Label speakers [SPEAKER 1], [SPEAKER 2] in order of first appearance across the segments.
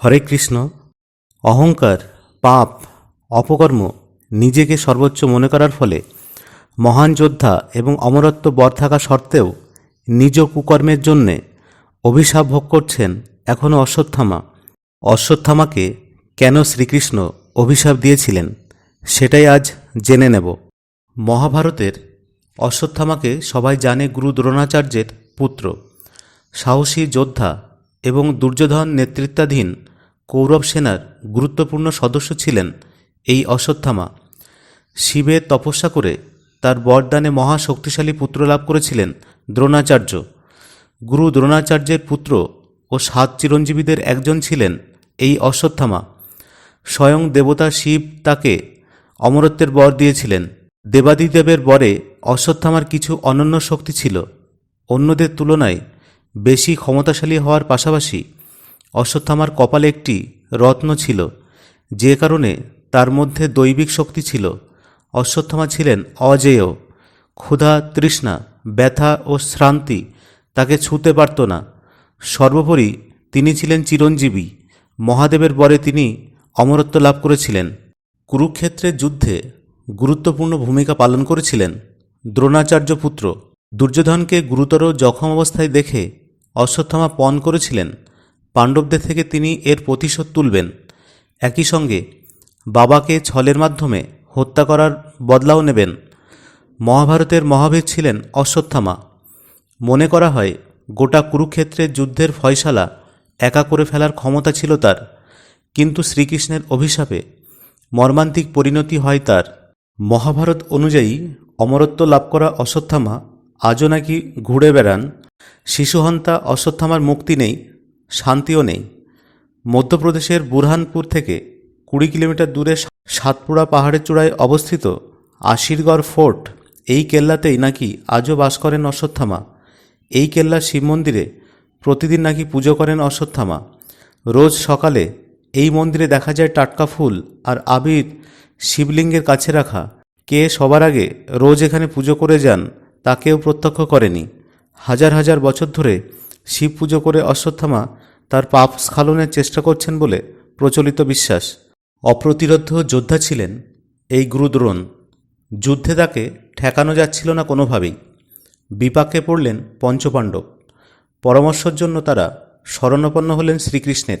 [SPEAKER 1] হরে কৃষ্ণ, অহংকার, পাপ, অপকর্ম নিজেকে সর্বোচ্চ মনে করার ফলে মহান যোদ্ধা এবং অমরত্ব বর থাকা সত্ত্বেও নিজ কুকর্মের জন্যে অভিশাপ ভোগ করছেন এখনও অশ্বত্থামা। অশ্বত্থামাকে কেন শ্রীকৃষ্ণ অভিশাপ দিয়েছিলেন সেটাই আজ জেনে নেব। মহাভারতের অশ্বত্থামাকে সবাই জানে গুরু দ্রোণাচার্যের পুত্র। সাহসী যোদ্ধা এবং দুর্যোধন নেতৃত্বাধীন কৌরব সেনার গুরুত্বপূর্ণ সদস্য ছিলেন এই অশ্বত্থামা। শিবের তপস্যা করে তার বরদানে মহা শক্তিশালী পুত্র লাভ করেছিলেন দ্রোণাচার্য। গুরু দ্রোণাচার্যের পুত্র ও সাত চিরঞ্জীবীদের একজন ছিলেন এই অশ্বত্থামা। স্বয়ং দেবতা শিব তাকে অমরত্বের বর দিয়েছিলেন। দেবাদিদেবের বরে অশ্বত্থামার কিছু অনন্য শক্তি ছিল। অন্যদের তুলনায় বেশি ক্ষমতাশালী হওয়ার পাশাপাশি অশ্বত্থামার কপালে একটি রত্ন ছিল, যে কারণে তার মধ্যে দৈবিক শক্তি ছিল। অশ্বত্থামা ছিলেন অজেয়, ক্ষুধা, তৃষ্ণা, ব্যথা ও শ্রান্তি তাকে ছুঁতে পারত না। সর্বোপরি তিনি ছিলেন চিরঞ্জীবী। মহাদেবের বরে তিনি অমরত্ব লাভ করেছিলেন। কুরুক্ষেত্রের যুদ্ধে গুরুত্বপূর্ণ ভূমিকা পালন করেছিলেন দ্রোণাচার্য পুত্র। দুর্যোধনকে গুরুতর জখম অবস্থায় দেখে অশ্বত্থামা পণ করেছিলেন। পাণ্ডবদের থেকে তিনি এর প্রতিশোধ তুলবেন। একই সঙ্গে বাবাকে ছলের মাধ্যমে হত্যা করার বদলাও নেবেন। মহাভারতের মহাবীর ছিলেন অশ্বত্থামা। মনে করা হয়, গোটা কুরুক্ষেত্রের যুদ্ধের ফয়সালা একা করে ফেলার ক্ষমতা ছিল তার। কিন্তু শ্রীকৃষ্ণের অভিশাপে মর্মান্তিক পরিণতি হয় তার। মহাভারত অনুযায়ী অমরত্ব লাভ করা অশ্বত্থামা আজও নাকি ঘুরে বেড়ান। শিশুহন্তা অশ্বত্থামার মুক্তি নেই। শান্তিও নেই। মধ্যপ্রদেশের বুরহানপুর থেকে কুড়ি কিলোমিটার দূরে সাতপুরা পাহাড়ের চূড়ায় অবস্থিত আশিরগড় ফোর্ট, এই কেল্লাতেই নাকি আজও বাস করেন অশ্বত্থামা। এই কেল্লার শিব মন্দিরে প্রতিদিন নাকি পুজো করেন অশ্বত্থামা। রোজ সকালে এই মন্দিরে দেখা যায় টাটকা ফুল আর আবির শিবলিঙ্গের কাছে রাখা। কে সবার আগে রোজ এখানে পুজো করে যান, তা কেউ প্রত্যক্ষ করেনি। হাজার হাজার বছর ধরে শিব পুজো করে অশ্বত্থামা তার পাপ স্খালনের চেষ্টা করছেন বলে প্রচলিত বিশ্বাস। অপ্রতিরোধ যোদ্ধা ছিলেন এই গুরুদ্রোণ। যুদ্ধে তাকে ঠেকানো যাচ্ছিল না কোনোভাবেই। বিপাকে পড়লেন পঞ্চপাণ্ডব। পরামর্শের জন্য তারা শরণাপন্ন হলেন শ্রীকৃষ্ণের।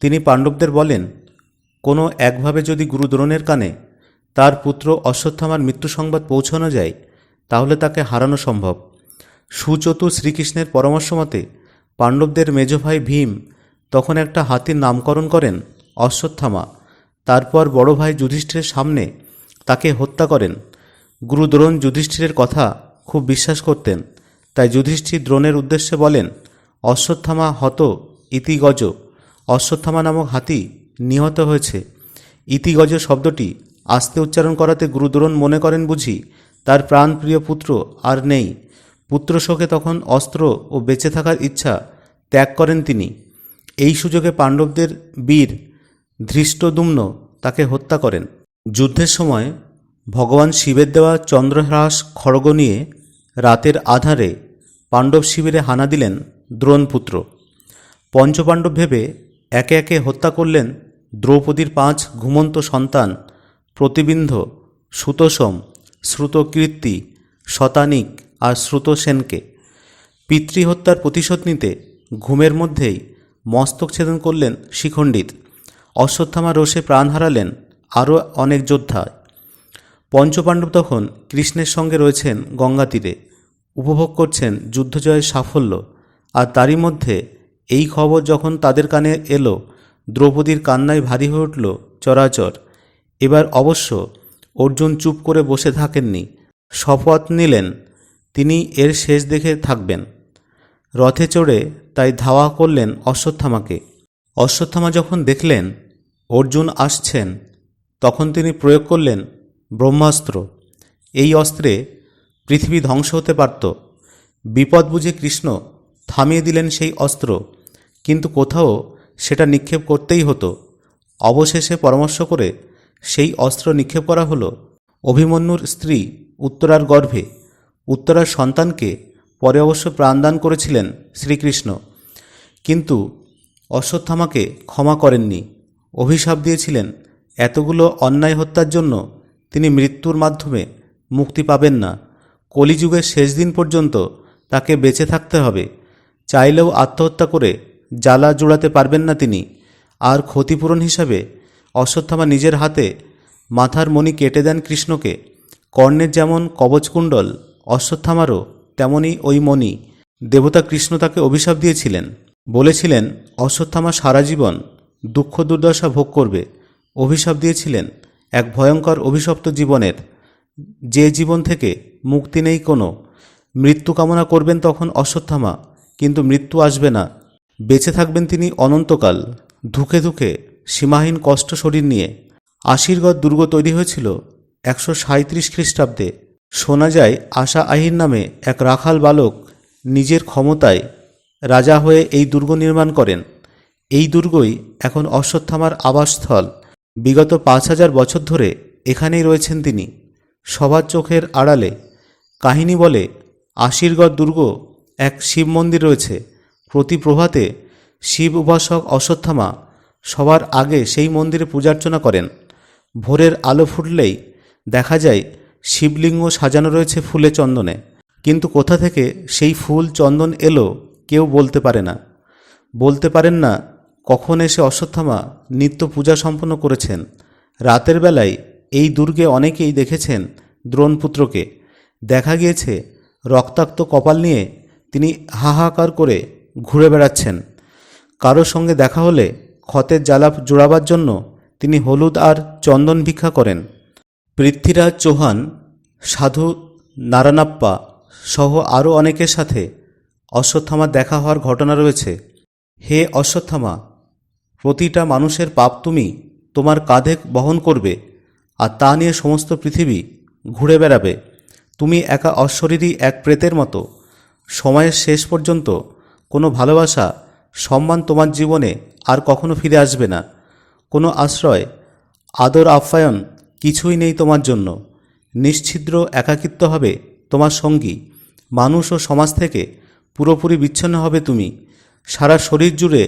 [SPEAKER 1] তিনি পাণ্ডবদের বলেন, কোনো একভাবে যদি গুরুদ্রোণের কানে তার পুত্র অশ্বত্থামার মৃত্যু সংবাদ পৌঁছানো যায়, তাহলে তাকে হারানো সম্ভব। সুচতুর শ্রীকৃষ্ণের পরামর্শ মতে পাণ্ডবদের মেজ ভাই ভীম তখন একটা হাতির নামকরণ করেন অশ্বত্থামা। তারপর বড় ভাই যুধিষ্ঠিরের সামনে তাকে হত্যা করেন। গুরু দ্রোণ যুধিষ্ঠিরের কথা খুব বিশ্বাস করতেন। তাই যুধিষ্ঠির দ্রোণের উদ্দেশ্যে বলেন, অশ্বত্থামা হত ইতিগজ। অশ্বত্থামা নামক হাতি নিহত হয়েছে। ইতিগজ শব্দটি আস্তে উচ্চারণ করাতে গুরুদ্রোণ মনে করেন বুঝি তার প্রাণপ্রিয় পুত্র আর নেই। পুত্র শোকে তখন অস্ত্র ও বেঁচে থাকার ইচ্ছা ত্যাগ করেন তিনি। এই সুযোগে পাণ্ডবদের বীর ধৃষ্টদুম্ন তাকে হত্যা করেন। যুদ্ধের সময় ভগবান শিবের দেওয়া চন্দ্রহ্রাস খড়গ নিয়ে রাতের আধারে পাণ্ডব শিবিরে হানা দিলেন দ্রোণপুত্র। পঞ্চপাণ্ডব ভেবে একে একে হত্যা করলেন দ্রৌপদীর পাঁচ ঘুমন্ত সন্তান প্রতিবিন্ধ সুতোসম শ্রুতকীর্তি, শতানিক আর শ্রুতসেনকে পিতৃহত্যার প্রতিশোধ নিতে ঘুমের মধ্যেই মস্তক ছেদন করলেন শিখণ্ডিত। অশ্বত্থামা রোষে প্রাণ হারালেন আরও অনেক যোদ্ধা। পঞ্চপাণ্ডব তখন কৃষ্ণের সঙ্গে রয়েছেন গঙ্গা তীরে। উপভোগ করছেন যুদ্ধজয়ের সাফল্য। আর তারই মধ্যে এই খবর যখন তাদের কানে এলো, দ্রৌপদীর কান্নায় ভারী হয়ে উঠল চরাচর। এবার অবশ্য অর্জুন চুপ করে বসে থাকেননি। শপথ নিলেন তিনি এর শেষ দেখে থাকবেন। রথে চড়ে তাই ধাওয়া করলেন অশ্বত্থামাকে। অশ্বত্থামা যখন দেখলেন, অর্জুন আসছেন, তখন তিনি প্রয়োগ করলেন ব্রহ্মাস্ত্র। এই অস্ত্রে পৃথিবী ধ্বংস হতে পারত। বিপদ বুঝে কৃষ্ণ থামিয়ে দিলেন সেই অস্ত্র, কিন্তু কোথাও সেটা নিক্ষেপ করতেই হতো। অবশেষে পরামর্শ করে সেই অস্ত্র নিক্ষেপ করা হলো। অভিমন্যুর স্ত্রী উত্তরার গর্ভে উত্তরার সন্তানকে পরে অবশ্য প্রাণদান করেছিলেন শ্রীকৃষ্ণ। কিন্তু অশ্বত্থামাকে ক্ষমা করেননি। অভিশাপ দিয়েছিলেন। এতগুলো অন্যায় হত্যার জন্য তিনি মৃত্যুর মাধ্যমে মুক্তি পাবেন না। কলিযুগের শেষ দিন পর্যন্ত তাকে বেঁচে থাকতে হবে। চাইলেও আত্মহত্যা করে জ্বালা জোড়াতে পারবেন না তিনি। আর ক্ষতিপূরণ হিসাবে অশ্বত্থামা নিজের হাতে মাথার মণি কেটে দেন কৃষ্ণকে। কর্ণের যেমন কবচকুণ্ডল অশ্বত্থামারও তেমনই ওই মণি। দেবতা কৃষ্ণ তাকে অভিশাপ দিয়েছিলেন। বলেছিলেন, অশ্বত্থামা সারা জীবন দুঃখ দুর্দশা ভোগ করবে। অভিশাপ দিয়েছিলেন এক ভয়ঙ্কর অভিশপ্ত জীবনের। যে জীবন থেকে মুক্তি নেই কোনো। মৃত্যু কামনা করবেন তখন অশ্বত্থামা, কিন্তু মৃত্যু আসবে না। বেঁচে থাকবেন তিনি অনন্তকাল। ধুকে ধুকে সীমাহীন কষ্ট শরীর নিয়ে। আশীর্গদ দুর্গ তৈরি হয়েছিল একশো সাঁত্রিশ খ্রিস্টাব্দে। শোনা যায়, আশা আহির নামে এক রাখাল বালক নিজের ক্ষমতায় রাজা হয়ে এই দুর্গ নির্মাণ করেন। এই দুর্গই এখন অশ্বত্থামার আবাসস্থল। বিগত পাঁচ হাজার বছর ধরে এখানেই রয়েছেন তিনি। সবার চোখের আড়ালে কাহিনী বলে আশীর্গদ দুর্গ এক শিব মন্দির রয়েছে। প্রতি প্রভাতে শিব উপাসক অশ্বত্থামা সবার আগে সেই মন্দিরে পূজার্চনা করেন। ভোরের আলো ফুটলেই দেখা যায় শিবলিঙ্গ সাজানো রয়েছে ফুলে চন্দনে। কিন্তু কোথা থেকে সেই ফুল চন্দন এলো কেউ বলতে পারে না। বলতে পারেন না কখন এসে অশ্বত্থামা নিত্য পূজা সম্পন্ন করেছেন। রাতের বেলায় এই দুর্গে অনেকেই দেখেছেন দ্রোণপুত্রকে। দেখা গিয়েছে রক্তাক্ত কপাল নিয়ে তিনি হাহাকার করে ঘুরে বেড়াচ্ছেন। কারও সঙ্গে দেখা হলে ক্ষতের জ্বালা জোড়াবার জন্য তিনি হলুদ আর চন্দন ভিক্ষা করেন। পৃথ্বীরাজ চৌহান, সাধু নারানাপ্পা সহ আরও অনেকের সাথে অশ্বত্থামার দেখা হওয়ার ঘটনা রয়েছে। হে অশ্বত্থামা, প্রতিটা মানুষের পাপ তুমি তোমার কাঁধে বহন করবে আর তা নিয়ে সমস্ত পৃথিবী ঘুরে বেড়াবে। তুমি একা অশ্বরীরই এক প্রেতের মতো। সময়ের শেষ পর্যন্ত কোনো ভালোবাসা, সম্মান তোমার জীবনে আর কখনো ফিরে আসবে না। কোনো আশ্রয়, আদর, আপ্যায়ন কিছুই নেই তোমার জন্য। নিশ্ছিদ্র একাকিত্ব হবে তোমার সঙ্গী। মানুষ ও সমাজ থেকে পুরোপুরি বিচ্ছিন্ন হবে তুমি। সারা শরীর জুড়ে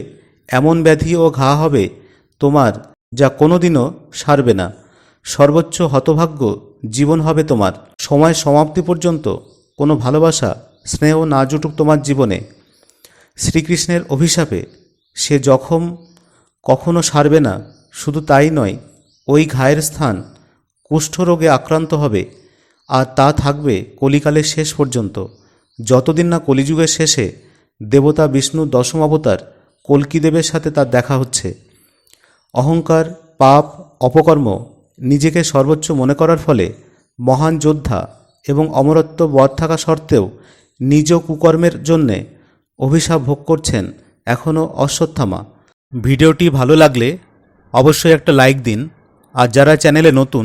[SPEAKER 1] এমন ব্যাধি ও ঘা হবে তোমার যা কোনোদিনও সারবে না। সর্বোচ্চ হতভাগ্য জীবন হবে তোমার। সময় সমাপ্তি পর্যন্ত কোনো ভালোবাসা, স্নেহ না জুটুক তোমার জীবনে। শ্রীকৃষ্ণের অভিশাপে সে জখম কখনো সারবে না, শুধু তাই নয়, ওই ঘায়ের স্থান কুষ্ঠরোগে আক্রান্ত হবে, আর তা থাকবে কলিকালের শেষ পর্যন্ত। যতদিন না কলিযুগের শেষে দেবতা বিষ্ণু দশম অবতার কল্কিদেবের সাথে তার দেখা হচ্ছে। অহংকার, পাপ, অপকর্ম নিজেকে সর্বোচ্চ মনে করার ফলে মহান যোদ্ধা এবং অমরত্ব বধ থাকা সত্ত্বেও নিজ কুকর্মের জন্যে অভিশাপ ভোগ করছেন এখনও অশ্বত্থামা। ভিডিওটি ভালো লাগলে অবশ্যই একটা লাইক দিন, আর যারা চ্যানেলে নতুন